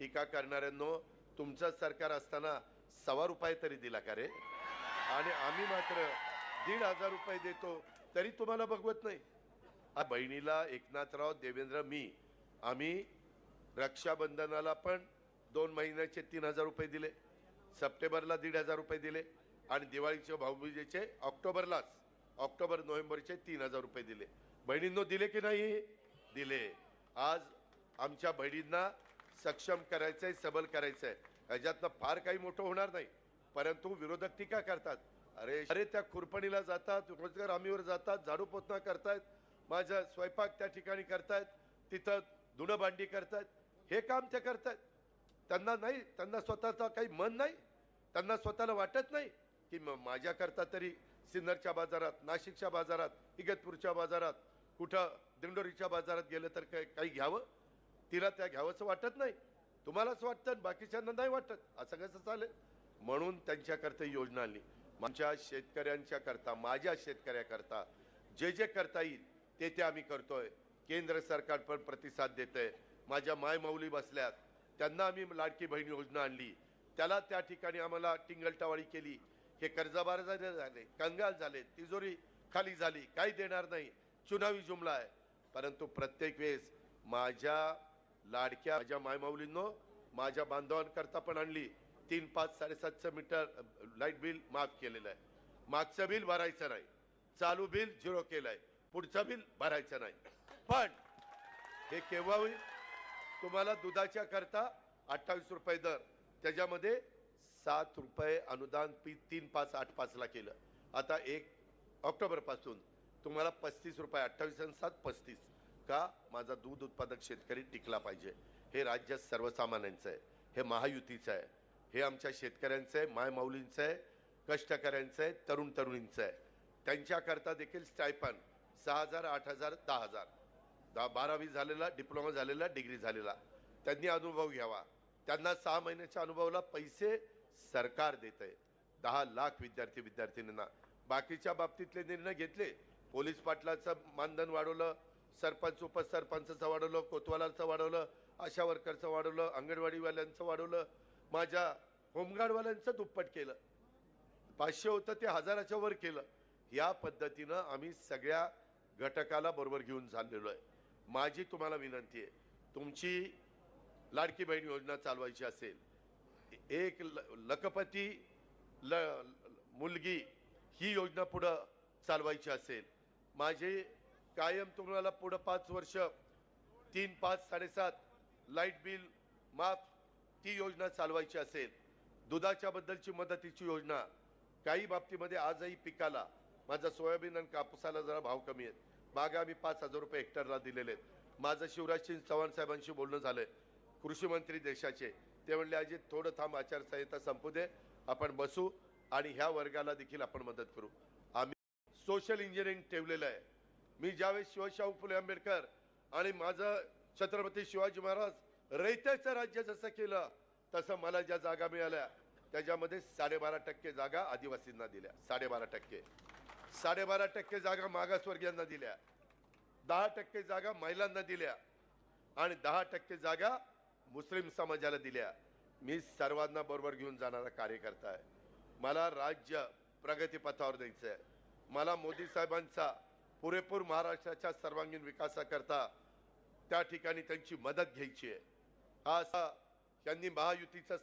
टीका करणाऱ्यांनो तुमचं सरकार असताना सव्वा रुपये तरी दिला का रे? आणि आम्ही मात्र दीड हजार रुपये देतो तरी तुम्हाला बघवत नाही. आ बहिणीला एकनाथराव देवेंद्र मी आम्ही रक्षाबंधनाला पण दोन महिन्याचे तीन हजार रुपये दिले सप्टेंबरला दीड हजार रुपये दिले आणि दिवाळीचे भाऊबीजेचे ऑक्टोबरलाच ऑक्टोबर नोव्हेंबरचे तीन हजार रुपये दिले. बहिणींनो दिले की नाही? दिले. आज आमच्या बहिणींना सक्षम करायचंय सबल करायचंय. ह्याच्यातनं फार काही मोठं होणार नाही. परंतु विरोधक टीका करतात. अरे अरे त्या खुरपणीला जातात रोजगार हमीवर जातात झाडू पोतना करतायत माझा स्वयंपाक त्या ठिकाणी करतायत तिथं धुणं भांडी करतायत हे काम ते करतायत. त्यांना नाही त्यांना स्वतःचं काही मन नाही त्यांना स्वतःला वाटत नाही की म- माझ्याकरता तरी सिन्नरच्या बाजारात नाशिकच्या बाजारात इगतपूरच्या बाजारात कुठं दिंडोरीच्या बाजारात गेलं तर काय काही घ्यावं? तिला त्या घ्यावंसं वाटत नाही. तुम्हालाच वाटतं बाकीच्यांना नाही वाटत. असं कसं चालेल? म्हणून त्यांच्याकरता योजना आणली. आमच्या शेतकऱ्यांच्या करता माझ्या शेतकऱ्याकरता जे जे करता येईल ते ते आम्ही करतोय. केंद्र सरकार पण प्रतिसाद देतंय. माझ्या मायमाऊली बसल्यात. त्यांना आम्ही लाडकी बहीण योजना आणली. त्याला त्या ठिकाणी आम्हाला टिंगलटावाळी केली. हे कर्जाबार झाले कंगाल झाले तिजोरी खाली झाली काही देणार नाही. चुनावी जुमला आहे. परंतु प्रत्येक वेळेस माझ्या लाडक्या माझ्या मायमाऊलींनो माझ्या बांधवांकरता पण आणली. तीन पाच साडेसातशे मीटर लाइट बिल माफ केलेलं आहे. मागचं बिल भरायचं नाही. चालू बिल झिरो केलंय. पुढचं बिल भरायचं नाही. पण हे केव्हा होईल? तुम्हाला दुधाच्या करता अठ्ठावीस रुपये दर. त्याच्यामध्ये सात रुपये अनुदान पी तीन पाच आठ पाचला केलं. आता एक ऑक्टोबरपासून तुम्हाला पस्तीस रुपये अठ्ठावीस आणि सात पस्तीस. का माझा दूध उत्पादक शेतकरी टिकला पाहिजे? हे राज्य सर्वसामान्यांचं आहे. हे महायुतीचं आहे. हे आमच्या शेतकऱ्यांचं आहे मायमाऊलींचं आहे कष्टकऱ्यांचं आहे तरुण तरुणींचं आहे. त्यांच्याकरता देखील स्टायपन सहा हजार आठ हजार दहा हजार. दहा बारावी झालेला डिप्लोमा झालेला डिग्री झालेला. त्यांनी अनुभव घ्यावा. त्यांना सहा महिन्याच्या अनुभवाला पैसे सरकार देत आहे दहा लाख विद्यार्थी विद्यार्थिनींना बाकीच्या बाबतीतले निर्णय घेतले. पोलीस पाटलाचं मानधन वाढवलं. सरपंच उपसरपंचाचं वाढवलं कोतवालाचं वाढवलं आशा वर्करचं वाढवलं अंगणवाडीवाल्यांचं वाढवलं माझ्या होमगार्डवाल्यांचं दुप्पट केलं. पाचशे होतं ते हजाराच्या वर केलं. या पद्धतीनं आम्ही सगळ्या घटकाला बरोबर घेऊन चाललेलो आहे. माझी तुम्हाला विनंती आहे तुमची लाडकी बहीण योजना चालवायची असेल एक ल लखपती ल मुलगी ही योजना पुढं चालवायची असेल माझे कायम तुम्हाला पुढं पाच वर्ष तीन पाच साडेसात लाइट बिल माफ ती योजना चालवायची असेल. दुधाच्या बद्दलची मदतीची योजना. काही बाबतीमध्ये आजही पिकाला माझा सोयाबीन आणि कापूसाला जरा भाव कमी आहेत. बागा आम्ही पाच हजार रुपये हेक्टरला दिलेले आहेत. माझं शिवराज सिंग चव्हाण साहेबांशी बोलणं झालंय. कृषी मंत्री देशाचे. ते म्हणले अजित थोडं थांब आचारसंहिता संपू दे. आपण बसू आणि ह्या वर्गाला देखील आपण मदत करू. आम्ही सोशल इंजिनिअरिंग ठेवलेलं आहे. मी ज्यावेळेस शिवशाहू फुले आंबेडकर आणि माझं छत्रपती शिवाजी महाराज रयतेचं राज्य जसं केलं तसं मला ज्या जागा मिळाल्या त्याच्यामध्ये साडेबारा टक्के जागा आदिवासींना दिल्या. साडेबारा टक्के. साडेबारा टक्के जागा मागासवर्गीयांना दिल्या. दहा टक्के जागा महिलांना दिल्या. आणि दहा टक्के जागा मुस्लिम समाजाला दिल्या. मी सर्वांना बरोबर घेऊन जाणारा कार्यकर्ता आहे. मला राज्य प्रगतीपथावर द्यायचं आहे मला मोदी साहेबांचा पुरेपूर महाराष्ट्राच्या सर्वांगीण विकासाकरता त्या ठिकाणी त्यांची मदत घ्यायची आहे. असा यांनी महायुतीचा